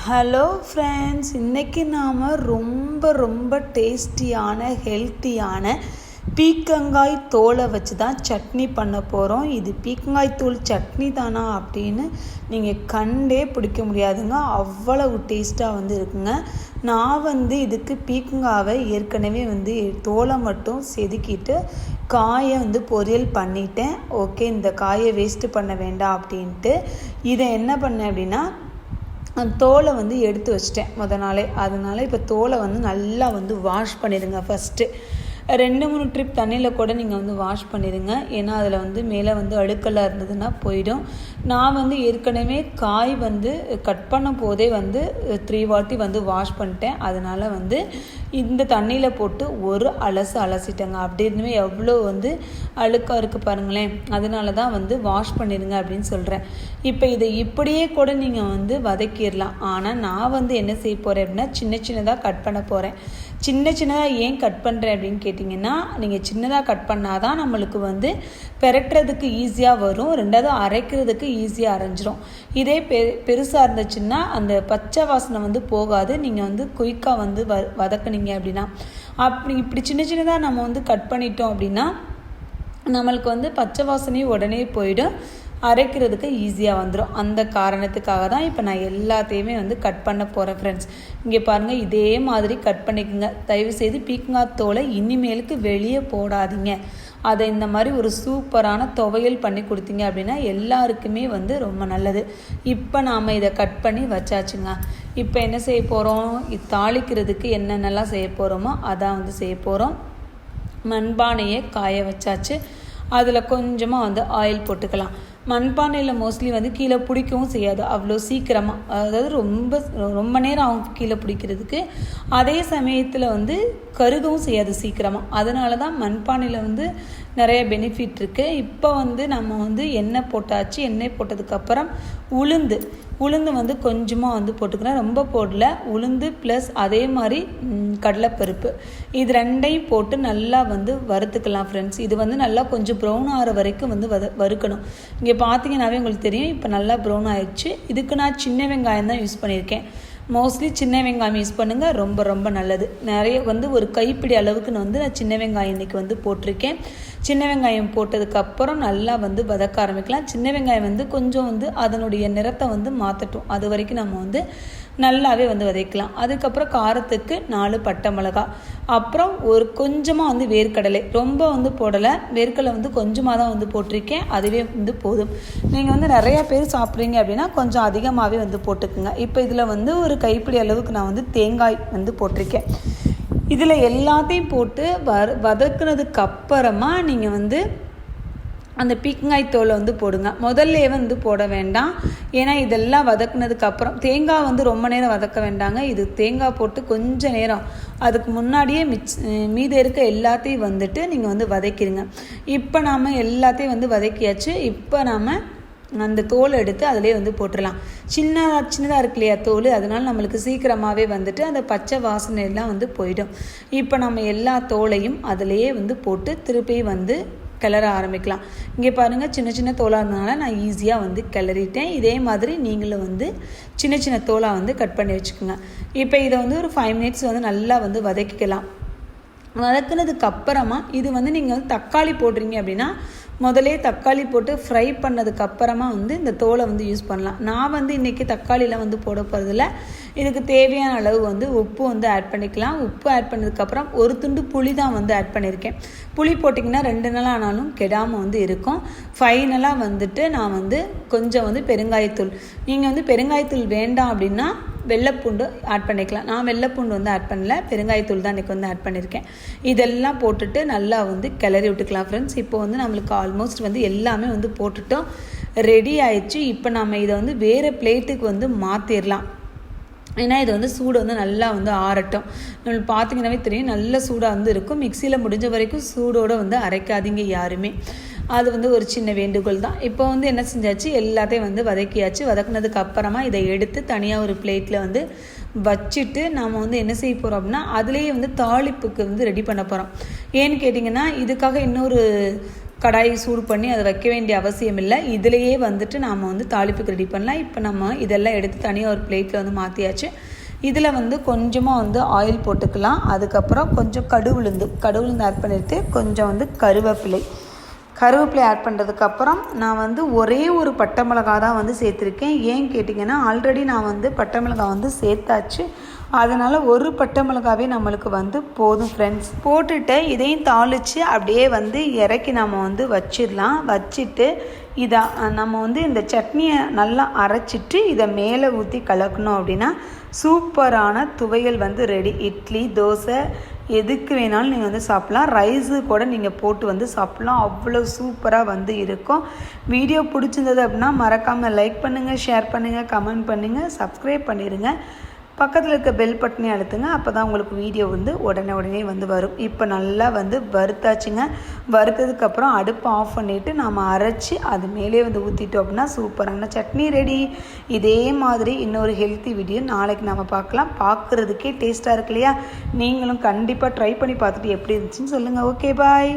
Hello friends இன்றைக்கி நாம் ரொம்ப ரொம்ப டேஸ்டியான ஹெல்த்தியான பீக்கங்காய் தோலை வச்சு தான் சட்னி பண்ண போகிறோம் இது பீக்கங்காய் தூள் சட்னி தானா அப்படின்னு நீங்கள் கண்டே பிடிக்க முடியாதுங்க. அவ்வளவு டேஸ்ட்டாக வந்து இருக்குங்க. நான் வந்து இதுக்கு பீக்கங்காவை ஏற்கனவே வந்து தோலை மட்டும் செதுக்கிட்டு காயை வந்து பொரியல் பண்ணிட்டேன். ஓகே இந்த காயை வேஸ்ட்டு பண்ண வேண்டாம் அப்படின்ட்டு. இதை என்ன பண்ணேன் அப்படின்னா தோலை வந்து எடுத்து வச்சிட்டேன் முத நாளே. அதனால இப்போ தோலை வந்து நல்லா வந்து வாஷ் பண்ணிடுங்க ஃபஸ்ட்டு ரெண்டு மூணு ட்ரிப் தண்ணியில் கூட நீங்கள் வந்து வாஷ் பண்ணிடுங்க ஏன்னா அதில் வந்து மேலே வந்து அழுக்கெல்லாம் இருந்ததுன்னா போயிடும். நான் வந்து ஏற்கனவே காய் வந்து கட் பண்ண போதே வந்து த்ரீ வாட்டி வந்து வாஷ் பண்ணிட்டேன். அதனால் வந்து இந்த தண்ணியில் போட்டு ஒரு அலசு அலசிட்டேங்க. அப்படி இருந்துமே எவ்வளோ வந்து அழுக்காக இருக்குது பாருங்களேன். அதனால தான் வந்து வாஷ் பண்ணிடுங்க அப்படின்னு சொல்கிறேன் இப்போ இதை இப்படியே கூட நீங்கள் வந்து வதக்கிடலாம். ஆனால் நான் வந்து என்ன செய்ய போகிறேன் அப்படின்னா சின்ன சின்னதாக கட் பண்ண போகிறேன் சின்ன சின்னதாக ஏன் கட் பண்ணுறேன் அப்படின்னு கேட்டிங்கன்னா நீங்கள் சின்னதாக கட் பண்ணால் தான் நம்மளுக்கு வந்து பெரட்டுறதுக்கு ஈஸியாக வரும் ரெண்டாவது அரைக்கிறதுக்கு ஈஸியாக அரைஞ்சிரும். இதே பெ பெருசாக இருந்துச்சுன்னா அந்த பச்சை வாசனை வந்து போகாது. நீங்கள் வந்து குயிக்காக வந்து வ வதக்குனீங்க அப்படின்னா. அப்படி இப்படி சின்ன சின்னதாக நம்ம வந்து கட் பண்ணிட்டோம் அப்படின்னா நம்மளுக்கு வந்து பச்சை வாசனையும் உடனே போயிடும். அரைக்கிறதுக்கு ஈஸியாக வந்துடும் அந்த காரணத்துக்காக தான் இப்போ நான் எல்லாத்தையுமே வந்து கட் பண்ண போகிறேன் ஃப்ரெண்ட்ஸ் இங்கே பாருங்கள் இதே மாதிரி கட் பண்ணிக்கோங்க. தயவுசெய்து பீக்கங்காய் தோலை இனிமேலுக்கு வெளியே போடாதீங்க. அதை இந்த மாதிரி ஒரு சூப்பரான துவையல் பண்ணி கொடுத்தீங்க அப்படின்னா எல்லாருக்குமே வந்து ரொம்ப நல்லது. இப்போ நாம் இதை கட் பண்ணி வச்சாச்சுங்க. இப்போ என்ன செய்ய போகிறோம் தாளிக்கிறதுக்கு என்னென்னலாம் செய்ய போகிறோமோ அதான் வந்து செய்ய போகிறோம் மண்பானையை காய வச்சாச்சு. அதில் கொஞ்சமாக வந்து ஆயில் போட்டுக்கலாம். மண்பானையில் மோஸ்ட்லி வந்து கீழே பிடிக்கவும் செய்யாது. அவ்வளோ சீக்கிரமாக அதாவது ரொம்ப ரொம்ப நேரம் ஆகும் கீழே பிடிக்கிறதுக்கு. அதே சமயத்தில் வந்து கருகவும் செய்யாது சீக்கிரமாக அதனால தான் மண்பானையில் வந்து நிறைய பெனிஃபிட் இருக்குது இப்போ வந்து நம்ம வந்து எண்ணெய் போட்டாச்சு. எண்ணெய் போட்டதுக்கப்புறம் உளுந்து. உளுந்து வந்து கொஞ்சமாக வந்து போட்டுக்கிறேன். ரொம்ப போடல. உளுந்து ப்ளஸ் அதே மாதிரி கடலைப்பருப்பு. இது ரெண்டையும் போட்டு நல்லா வந்து வறுத்துக்கலாம் ஃப்ரெண்ட்ஸ் இது வந்து நல்லா கொஞ்சம் ப்ரௌன் ஆகிற வரைக்கும் வந்து வத வறுக்கணும். இங்கே பார்த்தீங்கன்னாவே உங்களுக்கு தெரியும். இப்போ நல்லா ப்ரௌன் ஆயிடுச்சு. இதுக்கு நான் சின்ன வெங்காயம் தான் யூஸ் பண்ணியிருக்கேன். மோஸ்ட்லி சின்ன வெங்காயம் யூஸ் பண்ணுங்கள் ரொம்ப ரொம்ப நல்லது. நிறைய வந்து ஒரு கைப்பிடி அளவுக்கு நான் வந்து நான் சின்ன வெங்காயம் இன்றைக்கி வந்து போட்டிருக்கேன். சின்ன வெங்காயம் போட்டதுக்கப்புறம் நல்லா வந்து வதக்க ஆரம்பிக்கலாம். சின்ன வெங்காயம் வந்து கொஞ்சம் வந்து அதனுடைய நிறத்தை வந்து மாற்றட்டும் அது வரைக்கும் நம்ம வந்து நல்லாவே வந்து வதக்கலாம். அதுக்கப்புறம் காரத்துக்கு நாலு பட்டை மிளகா. அப்புறம் ஒரு கொஞ்சமாக வந்து வேர்க்கடலை. ரொம்ப வந்து போடலை. வேர்க்கடலை வந்து கொஞ்சமாக தான் வந்து போட்டிருக்கேன். அதுவே வந்து போதும். நீங்கள் வந்து நிறையா பேர் சாப்பிட்றீங்க அப்படின்னா கொஞ்சம் அதிகமாகவே வந்து போட்டுக்குங்க. இப்போ இதில் வந்து ஒரு கைப்பிடி அளவுக்கு நான் வந்து தேங்காய் வந்து போட்டிருக்கேன். இதில் எல்லாத்தையும் போட்டு வ வதக்குனதுக்கு அப்புறமா நீங்கள் வந்து அந்த பீக்கங்காய் தோலை வந்து போடுங்க. முதல்ல வந்து போட வேண்டாம். ஏன்னா இதெல்லாம் வதக்குனதுக்கு அப்புறம் தேங்காய் வந்து ரொம்ப நேரம் வதக்க வேண்டாங்க. இது தேங்காய் போட்டு கொஞ்சம் நேரம். அதுக்கு முன்னாடியே மிச் மீதி இருக்க எல்லாத்தையும் வந்துட்டு நீங்கள் வந்து வதக்கிடுங்க இப்போ நாம் எல்லாத்தையும் வந்து வதக்கியாச்சு. இப்போ நாம் அந்த தோலை எடுத்து அதிலே வந்து போட்டுடலாம் சின்னதாக சின்னதாக இருக்கு இல்லையா தோல்? அதனால் நம்மளுக்கு சீக்கிரமாகவே வந்துட்டு அந்த பச்சை வாசனை எல்லாம் வந்து போயிடும். இப்போ நம்ம எல்லா தோலையும் அதிலேயே வந்து போட்டு திருப்பி வந்து கிளற ஆரம்பிக்கலாம். இங்கே பாருங்கள் சின்ன சின்ன தோலாக இருந்ததுனால நான் ஈஸியாக வந்து கிளறிட்டேன். இதே மாதிரி நீங்களும் வந்து சின்ன சின்ன தோலாக வந்து கட் பண்ணி வச்சுக்கோங்க. இப்போ இதை வந்து ஒரு ஃபைவ் மினிட்ஸ் வந்து நல்லா வந்து வதக்கிக்கலாம். வதக்குனதுக்கு அப்புறமா இது வந்து நீங்கள் வந்து தக்காளி போடுறீங்க அப்படின்னா முதலே தக்காளி போட்டு ஃப்ரை பண்ணதுக்கு அப்புறமா வந்து இந்த தோலை வந்து யூஸ் பண்ணலாம். நான் வந்து இன்றைக்கி தக்காளிலாம் வந்து போட போகிறதில்ல இதுக்கு தேவையான அளவு வந்து உப்பு வந்து ஆட் பண்ணிக்கலாம். உப்பு ஆட் பண்ணதுக்கப்புறம் ஒரு துண்டு புளி தான் வந்து ஆட் பண்ணியிருக்கேன் புளி போட்டிங்கன்னா ரெண்டு நாள் ஆனாலும் கெடாமல் வந்து இருக்கும். ஃபைனலாக வந்துட்டு நான் வந்து கொஞ்சம் வந்து பெருங்காயத்தூள். நீங்கள் வந்து பெருங்காயத்தூள் வேண்டாம் அப்படின்னா வெள்ளைப்பூண்டு ஆட் பண்ணிக்கலாம். நான் வெள்ளைப்பூண்டு வந்து ஆட் பண்ணல. பெருங்காயத்தூள் தான் இன்றைக்கி வந்து ஆட் பண்ணியிருக்கேன் இதெல்லாம் போட்டுட்டு நல்லா வந்து கிளறி விட்டுக்கலாம் ஃப்ரெண்ட்ஸ் இப்போ வந்து நம்மளுக்கு ஆல்மோஸ்ட் வந்து எல்லாமே வந்து போட்டுட்டோம். ரெடி ஆயிடுச்சு. இப்போ நம்ம இதை வந்து வேறு பிளேட்டுக்கு வந்து மாற்றிடலாம் ஏன்னா இது வந்து சூடு வந்து நல்லா வந்து ஆறட்டும். நம்மளுக்கு பார்த்தீங்கன்னாவே தெரியும் நல்ல சூடாக வந்து இருக்கும். மிக்சியில் முடிஞ்ச வரைக்கும் சூடோடு வந்து அரைக்காதீங்க யாருமே. அது வந்து ஒரு சின்ன வேண்டுகோள் தான். இப்போ வந்து என்ன செஞ்சாச்சு? எல்லாத்தையும் வந்து வதக்கியாச்சு. வதக்குனதுக்கு அப்புறமா இதை எடுத்து தனியாக ஒரு பிளேட்டில் வந்து வச்சுட்டு நாம் வந்து என்ன செய்ய போகிறோம் அப்படின்னா அதுலேயே வந்து தாளிப்புக்கு வந்து ரெடி பண்ண போகிறோம் ஏன்னு கேட்டிங்கன்னா இதுக்காக இன்னொரு கடாயை சூடு பண்ணி அதை வைக்க வேண்டிய அவசியம் இல்லை. இதிலையே வந்துட்டு நாம் வந்து தாளிப்புக்கு ரெடி பண்ணலாம். இப்போ நம்ம இதெல்லாம் எடுத்து தனியாக ஒரு பிளேட்டில் வந்து மாற்றியாச்சு இதில் வந்து கொஞ்சமாக வந்து ஆயில் போட்டுக்கலாம். அதுக்கப்புறம் கொஞ்சம் கடுவுளுந்து கடுவுளுந்து ஆட் பண்ணிவிட்டு கொஞ்சம் வந்து கருவேப்பிலை. கருவேப்பிலை ஆட் பண்ணுறதுக்கப்புறம் நான் வந்து ஒரே ஒரு பட்டை மிளகா தான் வந்து சேர்த்துருக்கேன். ஏன் கேட்டிங்கன்னா ஆல்ரெடி நான் வந்து பட்டை மிளகா வந்து சேர்த்தாச்சு. அதனால் ஒரு பட்டை மிளகாவே நம்மளுக்கு வந்து போதும் ஃப்ரெண்ட்ஸ் போட்டுட்டு இதையும் தாளித்து அப்படியே வந்து இறக்கி நம்ம வந்து வச்சிடலாம். வச்சுட்டு இதை நம்ம வந்து இந்த சட்னியை நல்லா அரைச்சிட்டு இதை மேலே ஊற்றி கலக்கணும் அப்படின்னா சூப்பரான துவையல் வந்து ரெடி இட்லி தோசை எதுக்கு வேணாலும் நீங்கள் வந்து சாப்பிட்லாம். ரைஸு கூட நீங்கள் போட்டு வந்து சாப்பிட்லாம். அவ்வளோ சூப்பராக வந்து இருக்கும். வீடியோ பிடிச்சிருந்தது அப்படின்னா மறக்காமல் லைக் பண்ணுங்கள் ஷேர் பண்ணுங்கள் கமெண்ட் பண்ணுங்கள் சப்ஸ்கிரைப் பண்ணிடுங்க பக்கத்தில் இருக்க பெல் பட்டனே அழுத்துங்க. அப்போ தான் உங்களுக்கு வீடியோ வந்து உடனே உடனே வந்து வரும். இப்போ நல்லா வந்து வறுத்தாச்சுங்க. வறுத்ததுக்கப்புறம் அடுப்பை ஆஃப் பண்ணிவிட்டு நம்ம அரைச்சி அது மேலே வந்து ஊற்றிட்டோம் அப்படின்னா சூப்பரான சட்னி ரெடி இதே மாதிரி இன்னொரு ஹெல்த்தி வீடியோ நாளைக்கு நம்ம பார்க்கலாம். பார்க்குறதுக்கே டேஸ்ட்டாக இருக்கு இல்லையா? நீங்களும் கண்டிப்பாக ட்ரை பண்ணி பார்த்துட்டு எப்படி இருந்துச்சுன்னு சொல்லுங்கள் ஓகே பாய்